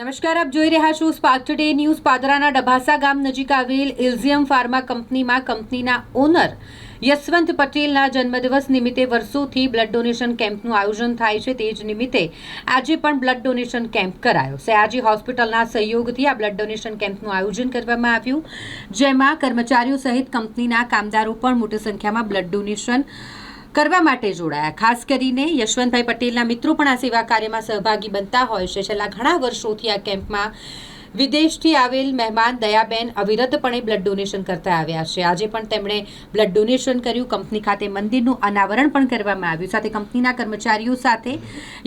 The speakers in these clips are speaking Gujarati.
નમસ્કાર, આપ જોઈ રહ્યા છો સ્પાર્ક ટુડે ન્યૂઝ પાદરાના ડભાસા ગામ નજીક આવેલ ઇલ્ઝિયમ ફાર્મા કંપનીમાં કંપનીના ઓનર યશવંત પટેલના જન્મદિવસ નિમિત્તે વર્ષોથી બ્લડ ડોનેશન કેમ્પનું આયોજન થાય છે. તે જ નિમિત્તે આજે પણ બ્લડ ડોનેશન કેમ્પ કરાયો સયાજી હોસ્પિટલના સહયોગથી આ બ્લડ ડોનેશન કેમ્પનું આયોજન કરવામાં આવ્યું, જેમાં કર્મચારીઓ સહિત કંપનીના કામદારો પણ મોટી સંખ્યામાં બ્લડ ડોનેશન કરવા માટે જોડાયા. ખાસ કરીને યશવંતભાઈ પટેલના મિત્રો પણ આ સેવા કાર્યમાં સહભાગી બનતા હોય છે. છેલ્લા ઘણા વર્ષોથી આ કેમ્પમાં વિદેશથી આવેલ મહેમાન દયાબેન અવિરતપણે બ્લડ ડોનેશન કરતા આવ્યા છે. આજે પણ તેમણે બ્લડ ડોનેશન કર્યું. કંપની ખાતે મંદિરનું અનાવરણ પણ કરવામાં આવ્યું. સાથે કંપનીના કર્મચારીઓ સાથે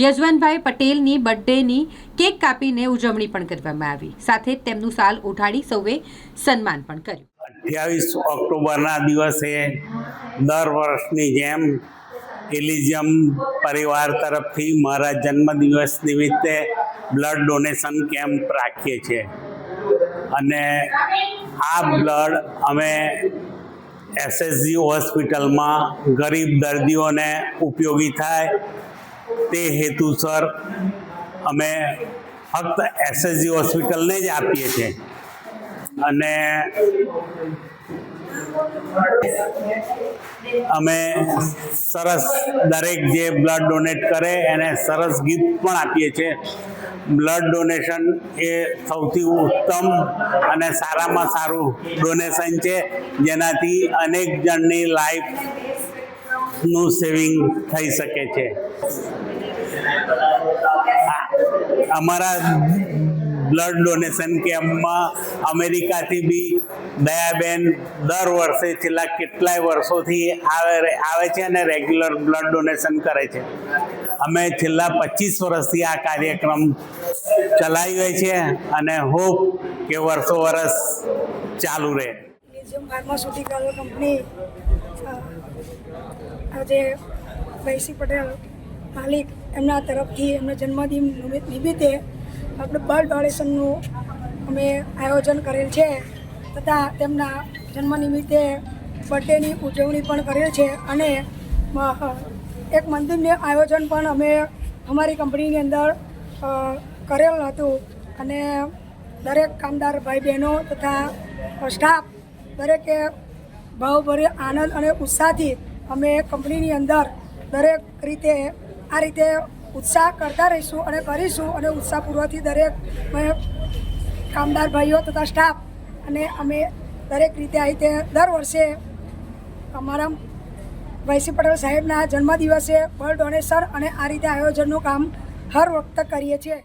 યશવંતભાઈ પટેલની બર્થડેની કેક કાપીને ઉજવણી પણ કરવામાં આવી. સાથે તેમનું સાલ ઉઠાડી સૌએ સન્માન પણ કર્યું. અઠ્યાવીસ ઓક્ટોબરના દિવસે દર વર્ષની જેમ એલિઝિયમ પરિવાર તરફથી મારા જન્મદિવસ નિમિત્તે બ્લડ ડોનેશન કેમ્પ રાખીએ છીએ. અને આ બ્લડ અમે એસએસજી હોસ્પિટલમાં ગરીબ દર્દીઓને ઉપયોગી થાય તે હેતુસર અમે ફક્ત એસએસજી હોસ્પિટલને જ આપીએ છીએ. અને અમે સરસ દરેક જે બ્લડ ડોનેટ કરે, એને સરસ ગિફ્ટ પણ આપીએ છીએ. બ્લડ ડોનેશન એ સૌથી ઉત્તમ અને સારામાં સારું ડોનેશન છે, જેનાથી અનેક જણની લાઈફનું સેવિંગ થઈ શકે છે. અમારા બ્લડ ડોનેશન કેમ્પમાં અમેરિકાથી બી દયાબેન દર વર્ષે છેલ્લા કેટલાય વર્ષોથી આવે આવે છે અને રેગ્યુલર બ્લડ ડોનેશન કરે છે. અમે છેલ્લા પચીસ વર્ષથી આ કાર્યક્રમ ચલાવીએ છીએ અને હોપ કે વર્ષો વર્ષ ચાલુ રહે. ફાર્માસ્યુટિકલ કંપની આજે વૈસી પટેલ માલિક એમના તરફથી એમના જન્મદિન નિમિત્તે આપણે બ્લડ ડોનેશનનું અમે આયોજન કરેલ છે તથા તેમના જન્મ નિમિત્તે બર્થડેની ઉજવણી પણ કરેલ છે અને એક મંદિરનું આયોજન પણ અમે અમારી કંપનીની અંદર કરેલ હતું અને દરેક કામદાર ભાઈ બહેનો તથા સ્ટાફ દરેકે ભાવભર્યો આનંદ અને ઉત્સાહથી અમે કંપનીની અંદર દરેક રીતે, આ રીતે ઉત્સાહ કરતા રહીશું અને કરીશું અને ઉત્સાહપૂર્વકથી દરેક કામદાર ભાઈઓ તથા સ્ટાફ અને અમે દરેક રીતે આ રીતે દર વર્ષે અમારા વૈસી પટેલ સાહેબના જન્મદિવસે બ્લડ ડોનેશન અને આ રીતે આયોજનનું કામ હર વખત કરીએ છીએ.